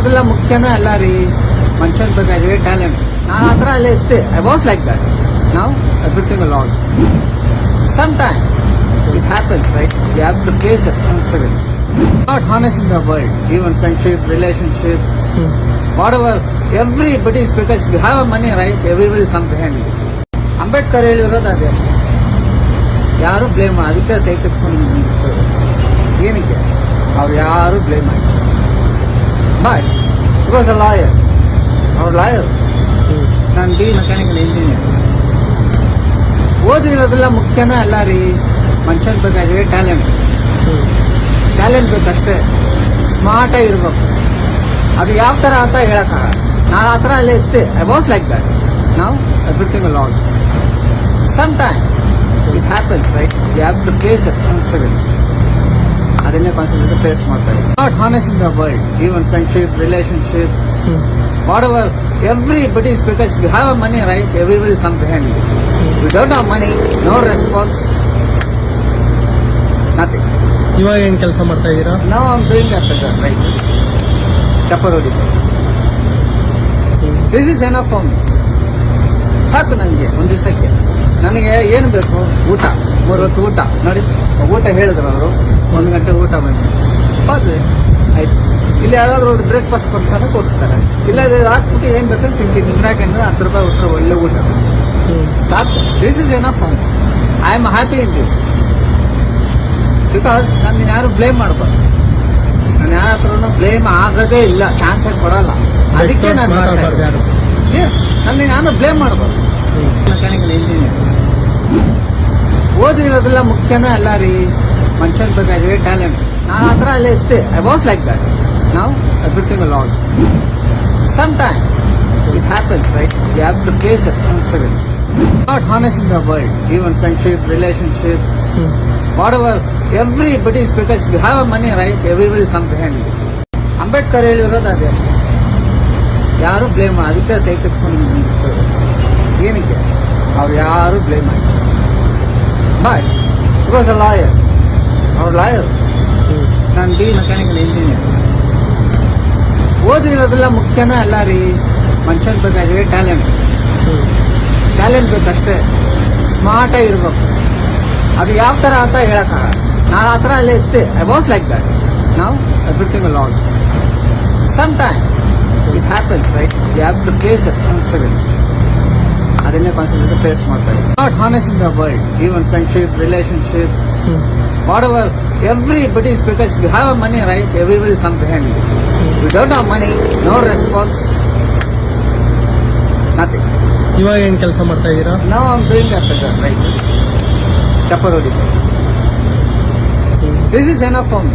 ಓದಿರೋದೆಲ್ಲ ಮುಖ್ಯನೇ ಅಲ್ಲ ರೀ ಮನುಷ್ಯನ್ ಬೇಕಾಗಿದೆ ಟ್ಯಾಲೆಂಟ್ ನಾನು ಆ ಥರ ಅಲ್ಲೇ ಇತ್ತೆ ಐ ವಾಸ್ ಲೈಕ್ ದಟ್ ನಾವು everything last some time it happens right you have to face it incidents not honest in the world even friendship relationship whatever everybody is because you have a money right every will come behind you Ambedkar ಹೇಳಿರೋದು ಅದೇ. ಯಾರು blame ಅದಕ್ಕೆ ಕಟ್ಕೊಂಡು ನಿಂತಿರೋದು. ಏನಕ್ಕೆ ಅವ್ರು ಯಾರು blame ಮಾಡಿ but because a lawyer Or lawyer ನಾನು ಡಿ ಮೆಕ್ಯಾನಿಕಲ್ ಇಂಜಿನಿಯರ್ ಓದಿರೋದೆಲ್ಲ ಮುಖ್ಯನೇ ಅಲ್ಲ ರೀ. ಮನುಷ್ಯನ ಬೇಕಾಗಿದೆ ಟ್ಯಾಲೆಂಟ್ ಟ್ಯಾಲೆಂಟ್ ಬೇಕಷ್ಟೇ. ಸ್ಮಾರ್ಟಾಗಿ ಇರಬೇಕು. ಅದು ಯಾವ ಥರ ಅಂತ ಹೇಳೋಕ್ಕಾಗಲ್ಲ ನಾನು ಆ ಥರ ಅಲ್ಲೇ ಇತ್ತೆ ಐ ವಾಸ್ ಲೈಕ್ ದಟ್ ನಾವು everything lost some time it happens right you have to face it ಅದನ್ನೇ ಕಾನ್ಸಿಕ್ವೆನ್ಸ್ ಫೇಸ್ ಮಾಡ್ತಾರೆ not honest in the world even friendship relationship whatever everybody is because you have a money right every will come behind you you don't have money no response nothing ಇವಾಗ ಏನು ಕೆಲಸ ಮಾಡ್ತಾ ಇದ್ದೀರಾ? ನಾವು am doing ಆಗ್ತದೆ right ಚಪ್ಪರ್ ಹೊಡಿತು this is in form ಸಾಕು ನನಗೆ ಒಂದು ದಿವಸಕ್ಕೆ. ನನಗೆ ಏನು ಬೇಕು? ಊಟ. ಮೂರು ಹೊತ್ತು ಊಟ. ನೋಡಿ ಊಟ ಹೇಳಿದ್ರು ಅವರು. ಒಂದು ಗಂಟೆ ಊಟ ಮಾಡಿ. ಹೋದ್ವಿ ಆಯ್ತು. ಇಲ್ಲಿ ಯಾರಾದರೂ ಒಂದು ಬ್ರೇಕ್ಫಾಸ್ಟ್ ಕೊಡ್ತಾರೆ ಕೊಡಿಸ್ತಾರೆ. ಇಲ್ಲ ಹಾಕ್ಬಿಟ್ಟು ಏನು ಬೇಕಂತ ತಿಂತೀನಿ ನಿಂದ್ರಾಕೆ ಅಂದ್ರೆ ಹತ್ತು ರೂಪಾಯಿ ಕೊಟ್ಟರೆ ಒಳ್ಳೆ ಊಟ. ಸಾಕು. This is in form I am happy in this because ನಾನು ಯಾರು ಬ್ಲೇಮ್ ಮಾಡಬಾರ್ದು. ನಾನು ಯಾರ ಹತ್ರನು ಬ್ಲೇಮ್ ಆಗದೇ ಇಲ್ಲ. ಚಾನ್ಸೇ ಕೊಡಲ್ಲ. ಅದಕ್ಕೆ ನಾನು ಯಾರು ಎಸ್ ನನ್ನ ನಾನು ಬ್ಲೇಮ್ ಮಾಡಬಾರ್ದು. ಮೆಕ್ಯಾನಿಕಲ್ ಇಂಜಿನಿಯರ್ ಓದಿರೋದೆಲ್ಲ ಮುಖ್ಯನೇ ಅಲ್ಲ ರೀ. ಮನುಷ್ಯನ್ ಬೇಕಾಗಿದೆ ಟ್ಯಾಲೆಂಟ್ ನಾನು ಆ ಥರ ಅಲ್ಲೇ ಇತ್ತೆ ಐ ವಾಸ್ ಲೈಕ್ ದಟ್ ನಾವು everything last some time it happens right you have to face it consequence not honest in the world even friendship relationship whatever every everybody is because you have a money right every will come behind you Ambedkar ಹೇಳಿರೋದು ಅದೇ. ಯಾರು blame ಮಾಡಿ ಅದಕ್ಕೆ ಕೈ ಕಟ್ಕೊಂಡು ಏನಕ್ಕೆ? ಅವ್ರು ಯಾರು ಬ್ಲೇಮ್ ಮಾಡಿ ಬಟ್ ಬಿಕಾಸ್ ಅ ಲಾಯರ್ ಅವ್ರು ಲಾಯರ್ ನಾನು ಡಿ ಮೆಕ್ಯಾನಿಕಲ್ ಇಂಜಿನಿಯರ್ ಓದಿರೋದೆಲ್ಲ ಮುಖ್ಯನೇ ಅಲ್ಲ ರೀ. ಮನುಷ್ಯನ ಬೇಕಾಗಿದೆ ಟ್ಯಾಲೆಂಟ್ ಟ್ಯಾಲೆಂಟ್ ಬೇಕಷ್ಟೇ. ಸ್ಮಾರ್ಟಾಗಿ ಇರಬೇಕು. ಅದು ಯಾವ ಥರ ಅಂತ ಹೇಳೋಕ್ಕಾಗಲ್ಲ ನಾನು ಆ ಥರ ಅಲ್ಲೇ ಇತ್ತೆ ಐ ವಾಸ್ ಲೈಕ್ ದಟ್ ನಾವು everything last some time it happens right you have to face incidents ಅದನ್ನೇ ಕಾನ್ಸಿಕ್ವೆನ್ಸ್ ಫೇಸ್ ಮಾಡ್ತಾರೆ. Not honest in the world even friendship relationship whatever everybody is because you have a money right every will come behind you you don't have money no response nothing ಇವಾಗ ಏನು ಕೆಲಸ ಮಾಡ್ತಾ ಇದ್ದೀರಾ? ನಾವು am doing at right ಚಪ್ಪರೋಡಿ this is in form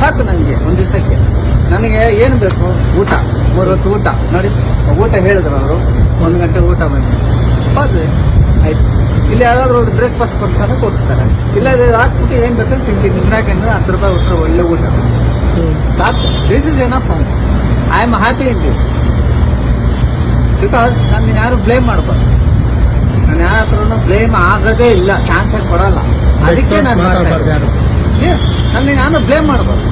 ಸಾಕು ನನಗೆ ಒಂದು ದಿವಸಕ್ಕೆ. ನನಗೆ ಏನು ಬೇಕು? ಊಟ. ಮೂರು ಹೊತ್ತು ಊಟ. ನೋಡಿ ಊಟ ಹೇಳಿದ್ರು ಅವರು. ಒಂದು ಗಂಟೆ ಊಟ ಬಂದು ಹೋದ್ವಿ. ಆಯ್ತು. ಇಲ್ಲಿ ಯಾರಾದರೂ ಒಂದು ಬ್ರೇಕ್ಫಾಸ್ಟ್ ಕೊಡ್ತಾರೆ ಕೊಡಿಸ್ತಾರೆ. ಇಲ್ಲ ಅದು ಹಾಕ್ಬಿಟ್ಟು ಏನು ಬೇಕಂತ ತಿಂತೀನಿ ನಿಂದ್ರಾಕೆ ಅಂದ್ರೆ ಹತ್ತು ರೂಪಾಯಿ ಕೊಟ್ಟರೆ ಒಳ್ಳೆ ಊಟ. ಸಾಕು. This is enough fun I am happy in this because ನಾನು ಯಾರು ಬ್ಲೇಮ್ ಮಾಡಬಾರ್ದು. ನಾನು ಯಾರ ಹತ್ರನು ಬ್ಲೇಮ್ ಆಗದೇ ಇಲ್ಲ. ಚಾನ್ಸೇ ಕೊಡಲ್ಲ. ಅದಕ್ಕೆ ನಾನು ಎಸ್ ನನ್ನ ನಾನು ಬ್ಲೇಮ್ ಮಾಡಬಾರ್ದು.